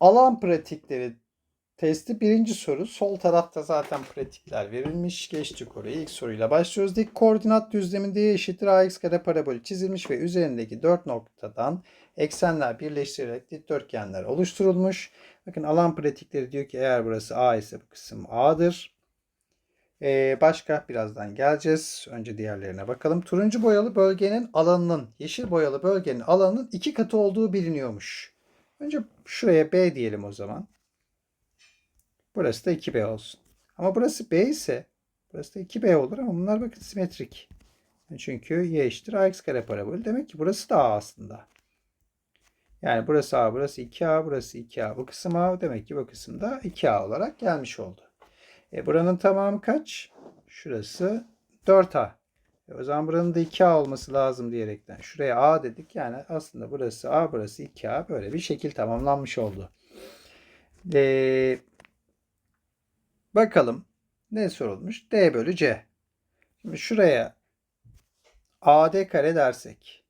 Alan pratikleri testi birinci soru. Sol tarafta zaten pratikler verilmiş. Geçtik oraya. İlk soruyla başlıyoruz. Dik koordinat düzleminde y eşittir ax kare parabolü çizilmiş ve üzerindeki dört noktadan eksenler birleştirilerek dikdörtgenler oluşturulmuş. Bakın alan pratikleri diyor ki eğer burası a ise bu kısım a'dır. Ee, başka birazdan geleceğiz. Önce diğerlerine bakalım. Turuncu boyalı bölgenin alanının, yeşil boyalı bölgenin alanının iki katı olduğu biliniyormuş. Önce şuraya B diyelim o zaman. Burası da 2B olsun. Ama burası B ise burası da 2B olur ama bunlar bakın simetrik. Çünkü y eşittir ax kare parabolü. Demek ki burası da A aslında. Yani burası A, burası 2A, burası 2A. Bu kısım A demek ki bu kısım da 2A olarak gelmiş oldu. E buranın tamamı kaç? Şurası 4A. E o zaman buranın da 2A olması lazım diyerekten. Şuraya A dedik. Yani aslında burası A, burası 2A. Böyle bir şekil tamamlanmış oldu. E, bakalım ne sorulmuş? D bölü C. Şimdi şuraya AD kare dersek.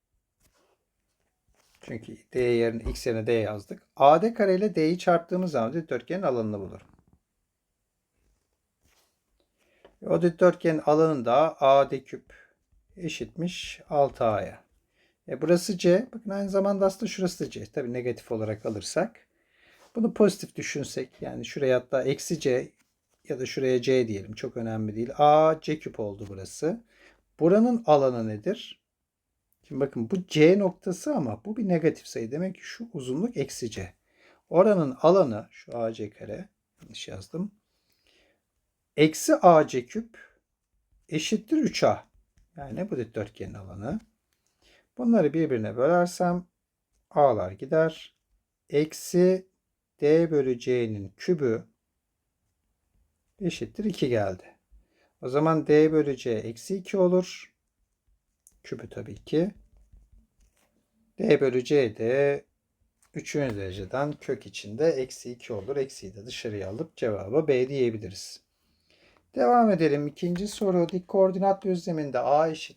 Çünkü D yerine X yerine D yazdık. AD kare ile D'yi çarptığımız zaman dikdörtgenin alanını bulurum. O dikdörtgenin alanı da AD küp eşitmiş 6A'ya. E burası C. Bakın aynı zamanda aslında şurası da C. Tabii negatif olarak alırsak. Bunu pozitif düşünsek yani şuraya hatta eksi C ya da şuraya C diyelim. Çok önemli değil. A C küp oldu burası. Buranın alanı nedir? Şimdi bakın bu C noktası ama bu bir negatif sayı. Demek ki şu uzunluk eksi C. Oranın alanı şu AC kare yanlış yazdım. Eksi AC küp eşittir 3A. Yani bu dikdörtgenin alanı. Bunları birbirine bölersem A'lar gider. Eksi D bölü C'nin kübü eşittir 2 geldi. O zaman D bölü C eksi 2 olur. Kübü tabii ki. D bölü C de 3. dereceden kök içinde eksi 2 olur. Eksiyi de dışarıya alıp cevaba B diyebiliriz. Devam edelim. İkinci soru. Dik koordinat düzleminde A eşit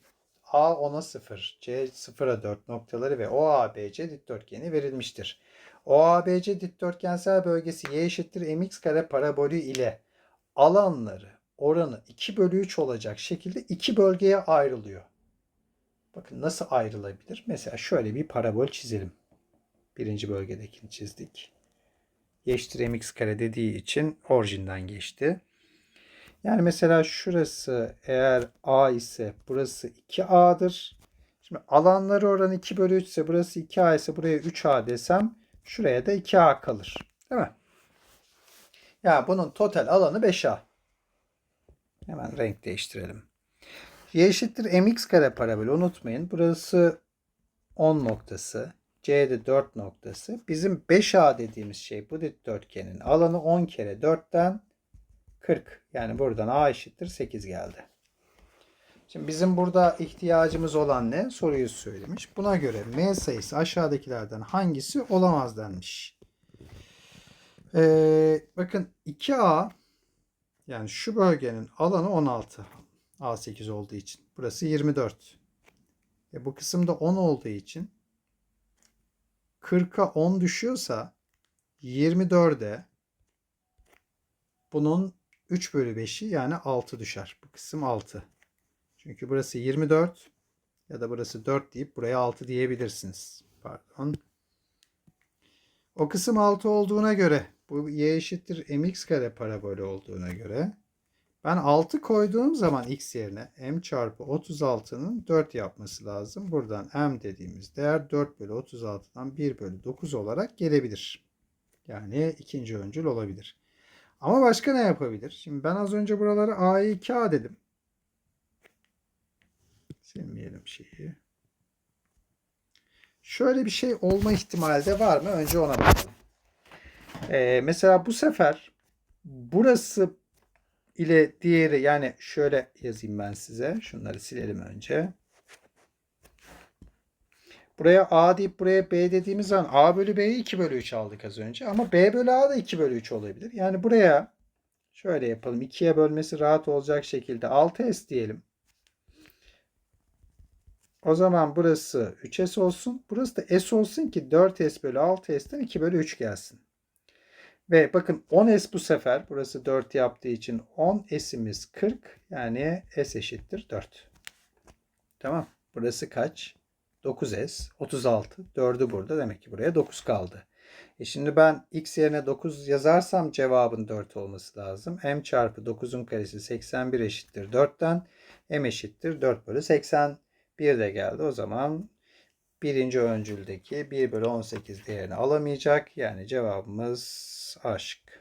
A 10'a 0, C 0'a 4 noktaları ve OABC dikdörtgeni verilmiştir. OABC dikdörtgensel bölgesi y eşittir mx kare parabolü ile alanları oranı 2 bölü 3 olacak şekilde iki bölgeye ayrılıyor. Bakın nasıl ayrılabilir? Mesela şöyle bir parabol çizelim. Birinci bölgedekini çizdik. Y eşittir mx kare dediği için orijinden geçti. Yani mesela şurası eğer A ise burası 2A'dır. Şimdi alanları oranı 2 bölü 3 ise burası 2A ise buraya 3A desem şuraya da 2A kalır. Değil mi? Yani bunun total alanı 5A. Hemen renk değiştirelim. Y eşittir mx kare parabolü unutmayın. Burası 10 noktası. C'de 4 noktası. Bizim 5A dediğimiz şey bu dikdörtgenin alanı 10 kere 4'ten 40. Yani buradan A eşittir 8 geldi. Şimdi bizim burada ihtiyacımız olan ne? Soruyu söylemiş. Buna göre M sayısı aşağıdakilerden hangisi olamaz denmiş. Ee, bakın 2A yani şu bölgenin alanı 16. A8 olduğu için. Burası 24. E bu kısımda 10 olduğu için 40'a 10 düşüyorsa 24'e bunun 3 bölü 5'i yani 6 düşer. Bu kısım 6. Çünkü burası 24 ya da burası 4 deyip buraya 6 diyebilirsiniz. Pardon. O kısım 6 olduğuna göre bu y eşittir mx kare parabolü olduğuna göre ben 6 koyduğum zaman x yerine m çarpı 36'nın 4 yapması lazım. Buradan m dediğimiz değer 4 bölü 36'dan 1 bölü 9 olarak gelebilir. Yani ikinci öncül olabilir. Ama başka ne yapabilir? Şimdi ben az önce buraları A'yı 2A dedim. Silmeyelim şeyi. Şöyle bir şey olma ihtimali de var mı? Önce ona bakalım. Ee, mesela bu sefer burası ile diğeri yani şöyle yazayım ben size. Şunları silelim önce. Buraya A deyip buraya B dediğimiz zaman A bölü B'yi 2 bölü 3 aldık az önce. Ama B bölü A da 2 bölü 3 olabilir. Yani buraya şöyle yapalım. 2'ye bölmesi rahat olacak şekilde 6S diyelim. O zaman burası 3S olsun. Burası da S olsun ki 4S bölü 6S'ten 2 bölü 3 gelsin. Ve bakın 10S bu sefer burası 4 yaptığı için 10S'imiz 40 yani S eşittir 4. Tamam. Burası kaç? 9S. 36. 4'ü burada. Demek ki buraya 9 kaldı. E şimdi ben x yerine 9 yazarsam cevabın 4 olması lazım. m çarpı 9'un karesi 81 eşittir 4'ten. m eşittir 4 bölü 81 de geldi. O zaman birinci öncüldeki 1 bölü 18 değerini alamayacak. Yani cevabımız A şıkkı.